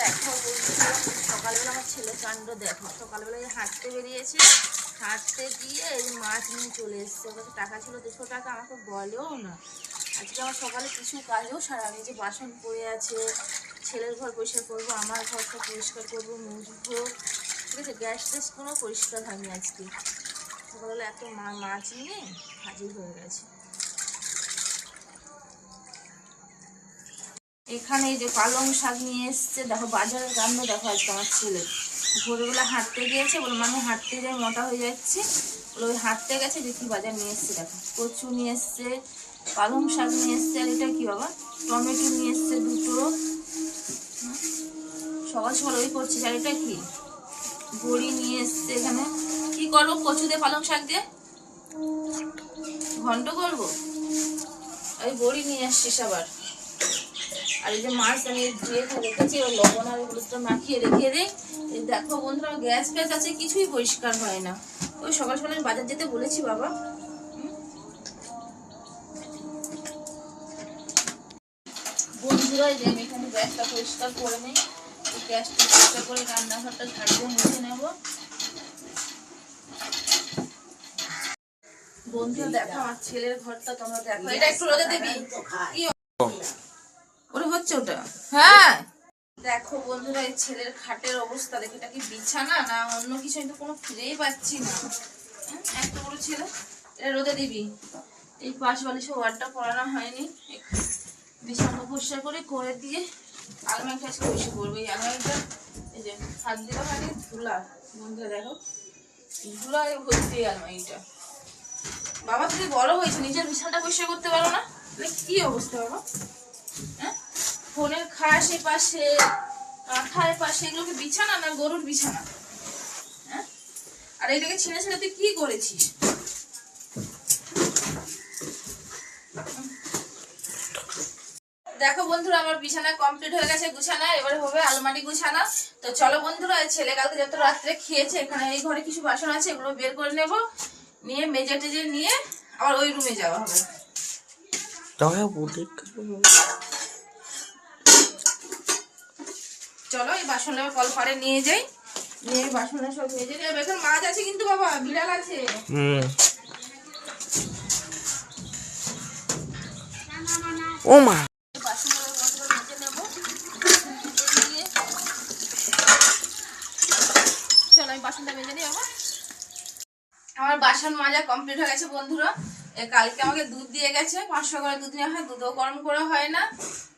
দেখো সকালবেলা আমার ছেলে কাণ্ড দেখো। সকালবেলা এই হাঁটতে বেরিয়েছে, হাঁটতে গিয়ে যে মাছ নিয়ে চলে এসছে। ওর টাকা ছিল, দুশো টাকা, আমাকে বলেও না। আজকে আমার সকালে কিছু কাজও সারা যে বাসন পড়ে আছে, ছেলের ঘর পরিষ্কার করব, আমার ঘরটা পরিষ্কার করব মুছবো ঠিক আছে, গ্যাস ট্যাস কোনো পরিষ্কার হয়নি আজকে। সকালবেলা এত মা, মাছ নিয়ে হাজির হয়ে গেছে। এখানে যে পালং শাক নিয়ে এসছে, দেখো বাজারের কাণ্ড দেখো আজকে আমার ছেলে। ভোরবেলা হাঁটতে গিয়েছে, বলে মানে হাঁটতে যাই, মোটা হয়ে যাচ্ছে। বলে, ওই হাঁটতে গেছে, দেখি বাজার নিয়ে এসছে, দেখো। কচু নিয়ে এসছে, পালং শাক নিয়ে এসছে, আর এটা কি বাবা? টমেটো নিয়ে এসছে দুটো। সকাল সকাল ওই করছে আর এটা কি? বড়ি নিয়ে এসছে এখানে। কি করব, কচু দিয়ে পালং শাক দিয়ে? ঘন্ট করব? ওই বড়ি নিয়ে আসছিস আবার। আর এই যে মাছ আমি ধুয়ে রেখেছি ওই লবণ আর হলুদটা মাখিয়ে রেখে দিই। দেখো বন্ধুরা, গ্যাস ফ্যাস আছে, কিছুই পরিষ্কার হয় না। ওই সকাল সকাল আমি বাজার যেতে বলেছি বাবা। বন্ধুরা যে আমি এখানে গ্যাসটা পরিষ্কার করে গ্যাসটা করে রান্নাঘরটা বন্ধুরা, দেখো আমার ছেলের ঘরটা তোমরা দেখো। এটা একটু রোদে দিবি? হচ্ছে ওটা? হ্যাঁ। দেখো বন্ধুরা এই ছেলের খাটের অবস্থা দেখো এটা কি বিছানা না অন্য কিছু? আমি তো কোনো ফিরেই পাচ্ছি না। হুম, এত বড় ছেলে। এটা রোদে দিবি। এই পাশ বালিশে ওয়ারটা পরানো হয়নি। বিছানা পরিষ্কার করে করে দিয়ে আলমারিটা আজকে বসে করব এই আলমারিটা এই যে হাত দিলে মানে ধুলা। বন্ধুরা দেখো ধুলায় ভর্তি এই আলমারিটা। বাবা তুমি বড় হয়েছে নিজের বিছানাটা পরিষ্কার করতে পারো না? তাহলে কি অবস্থা বাবা? হ্যাঁ? ফোনের খাস পাশে কাঁথার পাশে এগুলো কি বিছানা না, গরুর বিছানা? হ্যাঁ? আর এটাকে ছিঁড়ে ছিঁড়ে তুই কি করেছিস? দেখো বন্ধুরা, আমার বিছানা কমপ্লিট হয়ে গেছে, গুছানা, এবারে হবে আলমারি গুছানা। তো চলো বন্ধুরা ছেলে কালকে যত রাত্রে খেয়েছে, এখানে এই ঘরে কিছু বাসন আছে, এগুলো বের করে নেব। নিয়ে মেজে টেজে নিয়ে আবার ওই রুমে যাওয়া হবে তবে বলি চলো এই বাসন কল ঘরে নিয়ে যাই। নিয়ে এই বাসন সব নিয়ে এখানে মাছ আছে কিন্তু বাবা বিড়াল আছে। হুম। ও মা। চলো আমি বাসনটা মেজে নিই বাবা। আমার বাসন মাজা কমপ্লিট হয়ে গেছে বন্ধুরা। কালকে আমাকে দুধ দিয়ে গেছে, পাঁচশো করে দুধ নেওয়া হয়, দুধও গরম করা হয় না।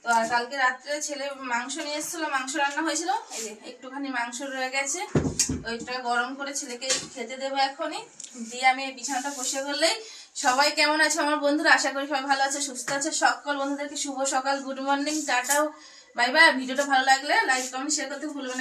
তো আর কালকে রাত্রে ছেলে মাংস নিয়ে এসেছিল, মাংস রান্না হয়েছিল, এই যে একটুখানি মাংস রয়ে গেছে। ওইটা গরম করে ছেলেকে খেতে দেবো এখনই। দিয়ে আমি বিছানাটা বসে করলেই সবাই কেমন আছে আমার বন্ধুরা? আশা করি সবাই ভালো আছে, সুস্থ আছে। সকল বন্ধুদেরকে শুভ সকাল, গুড মর্নিং টাটাও বাই বাই। ভিডিওটা ভালো লাগলে লাইক, কমেন্ট শেয়ার করতে ভুলবেন।